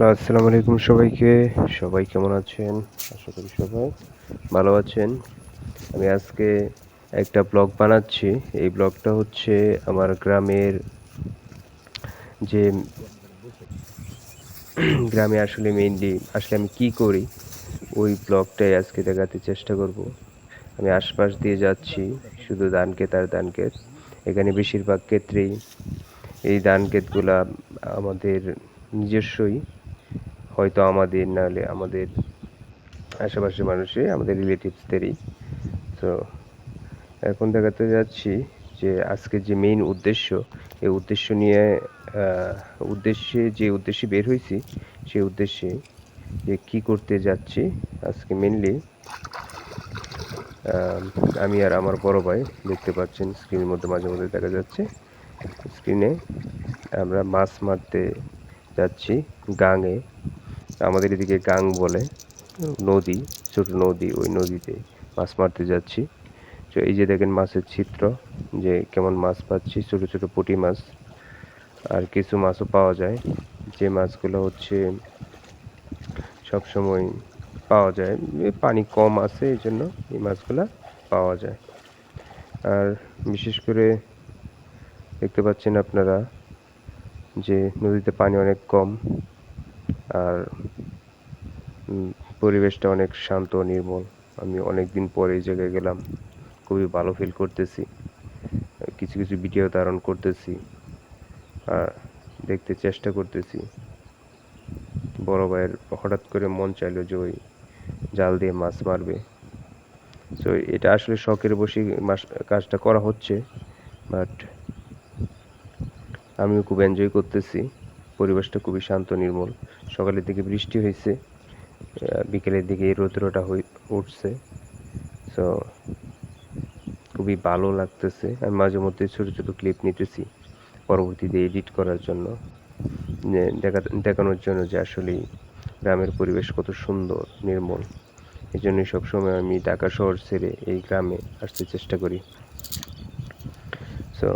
Hello আসসালামু আলাইকুম সবাইকে। সবাই কেমন আছেন? আশা করি সবাই ভালো আছেন। আমি আজকে একটা ব্লগ বানাচ্ছি। এই ব্লগটা হচ্ছে আমার গ্রামের যে গ্রামে আসলে মেইনলি আসলে আমি কি করি, ওই ব্লগটাই আজকে দেখাতে চেষ্টা করব। আমি আশপাশ দিয়ে যাচ্ছি, শুধু ধান আর ধান ক্ষেত। এখানে বেশিরভাগ ক্ষেত্রেই এই ধান আমাদের নিজস্বই। হয়তো আমাদের নাহলে আমাদের আশেপাশের মানুষই আমাদের রিলেটিভসদেরই তো এখন দেখাতে যাচ্ছি যে আজকে যে মেইন উদ্দেশ্য, এই উদ্দেশ্য নিয়ে উদ্দেশ্যে যে উদ্দেশ্যে বের হয়েছি, সেই উদ্দেশ্যে যে কি করতে যাচ্ছি আজকে মেনলি আমি আর আমার বড় ভাই দেখতে পাচ্ছেন স্ক্রিনের মধ্যে মাঝে মধ্যে দেখা যাচ্ছে। স্ক্রিনে আমরা মাছ মারতে যাচ্ছি, গাঙে। আমাদের এদিকে গাং বলে, নদী, ছোট নদী, ওই নদীতে মাছ মারতে যাচ্ছি। তো এই যে দেখেন মাছের চিত্র যে কেমন মাছ পাচ্ছি, ছোট ছোট পুঁটি মাছ, আর কিছু মাছও পাওয়া যায়। যে মাছগুলো হচ্ছে সব সময় পাওয়া যায় পানি কম আছে, এই জন্য এই মাছগুলো পাওয়া যায়। আর বিশেষ করে দেখতে পাচ্ছেন আপনারা যে নদীতে পানি অনেক কম, আর পরিবেশটা অনেক শান্ত নির্মল। আমি অনেক দিন পরে এই জায়গায় গেলাম। খুবই ভালো ফিল করতেছি। কিছু কিছু ভিডিও ধারণ করতেছি। আর দেখতে চেষ্টা করতেছি। বড় ভাইয়ের হঠাৎ করে মন চাইলো যে ওই জাল দিয়ে মাছ মারবে। সো এটা আসলে শখের বসে মাস কাজটা করা হচ্ছে। বাট আমিও খুব এনজয় করতেছি। পরিবেশটা খুবই শান্ত, নির্মল। সকালের দিকে বৃষ্টি হয়েছে। বিকেলের দিকে এই রৌদ্রটা উঠছে। সো খুবই ভালো লাগতেছে। আমি মাঝে মধ্যে ছোটো ছোটো ক্লিপ নিতেছি পরবর্তীতে এডিট করার জন্য। দেখা, দেখানোর জন্য যে আসলে গ্রামের পরিবেশ কত সুন্দর, নির্মল। এই জন্যই সবসময় আমি ঢাকা শহর ছেড়ে এই গ্রামে আসতে চেষ্টা করি। সো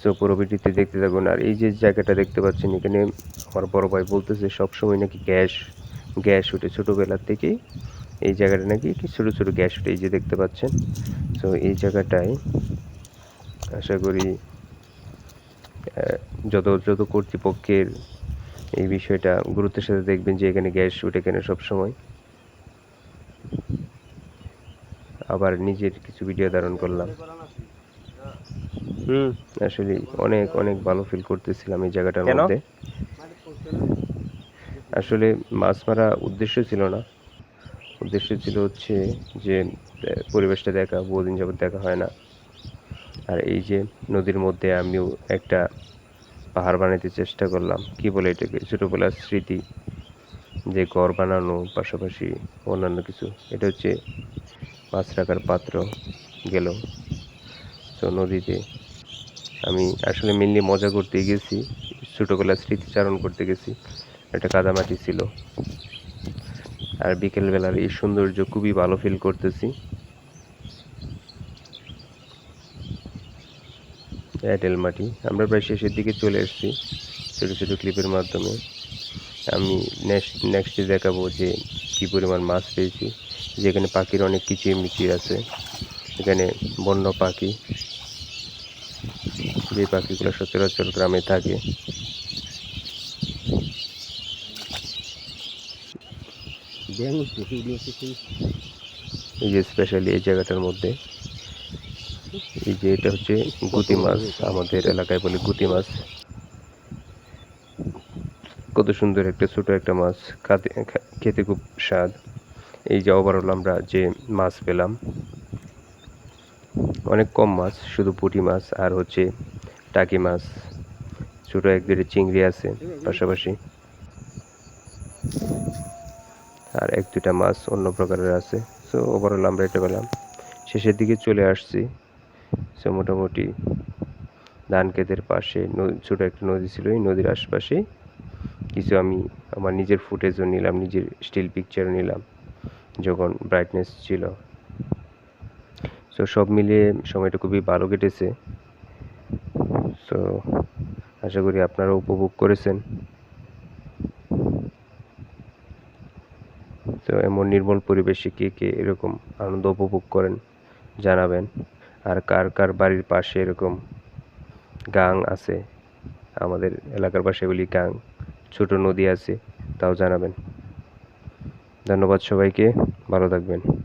সো পুরো ভিডিওতে দেখতে থাকুন। আর এই যে জায়গাটা দেখতে পাচ্ছেন, এখানে আমার বড় ভাই বলতেছে সবসময় নাকি গ্যাস গ্যাস উঠে ছোটোবেলার থেকেই। এই জায়গাটা নাকি কি ছোটো ছোটো গ্যাস উঠে এই যে দেখতে পাচ্ছেন। তো এই জায়গাটায় আশা করি যত যত কর্তৃপক্ষের এই বিষয়টা গুরুত্বের সাথে দেখবেন যে এখানে গ্যাস উঠে কেন সবসময়। আবার নিজের কিছু ভিডিও ধারণ করলাম। হুম। আসলে অনেক অনেক ভালো ফিল করতেছিলাম এই জায়গাটার মধ্যে। আসলে মাছ মারা উদ্দেশ্য ছিল না। উদ্দেশ্য ছিল হচ্ছে যে পরিবেশটা দেখা, বহুদিন যাবত দেখা হয় না। আর এই যে নদীর মধ্যে আমিও একটা পাহাড় বানাতে চেষ্টা করলাম। কি বলে এটাকে? ছোটোবেলার স্মৃতি, যে ঘর বানানো, পাশাপাশি অন্যান্য কিছু। এটা হচ্ছে মাছ রাখার পাত্র গেল। তো নদীতে আমি আসলে মেনলি মজা করতে গেছি, ছোটোবেলার স্মৃতিচারণ করতে গেছি। একটা কাদামাটি ছিল। আর বিকেলবেলার এই সৌন্দর্য খুবই ভালো ফিল করতেছি। এয়ারটেল মাটি। আমরা প্রায় শেষের দিকে চলে এসেছি ছোটো ছোটো ক্লিপের মাধ্যমে। আমি নেক্সট নেক্সটে দেখাবো যে কী পরিমাণ মাছ পেয়েছি। যেখানে পাখির অনেক কিচির মিচির আছে। এখানে বন্য পাখি। যে পাখিগুলো সচরাচর গ্রামে থাকে। এই যে স্পেশালি এই জায়গাটার মধ্যে। এই যে এটা হচ্ছে গুতি মাছ, আমাদের এলাকায় বলে গুতি মাছ। কত সুন্দর একটা, ছোট একটা মাছ, খাতে খেতে খুব স্বাদ। এই যে আবার ওভারঅল আমরা যে মাছ পেলাম, অনেক কম মাছ, শুধু পুঁটি মাছ আর হচ্ছে টাকি মাছ। ছোটো এক দুটি চিংড়ি আছে পাশাপাশি। আর এক দুটা মাছ অন্য প্রকারের আছে। সো ওভারঅল আমরা এটা পেলাম শেষের দিকে চলে আসছি। সো মোটামুটি ধান ক্ষেতের পাশে ছোটো একটা নদী ছিল। এই নদীর আশপাশে কিছু আমি আমার নিজের ফুটেজও নিলাম, নিজের স্টিল পিকচারও নিলাম, যখন ব্রাইটনেস ছিল। সো সব মিলিয়ে সময়টা খুবই ভালো কেটেছে। সো আশা করি আপনারা উপভোগ করেছেন। এমন নির্মল পরিবেশে কে কে এরকম আনন্দ উপভোগ করেন জানাবেন? আর কার কার বাড়ির পাশে এরকম গাং আছে? আমাদের এলাকার পাশে এগুলি গাং, ছোট নদী আছে, তাও জানাবেন। ধন্যবাদ সবাইকে, ভালো থাকবেন।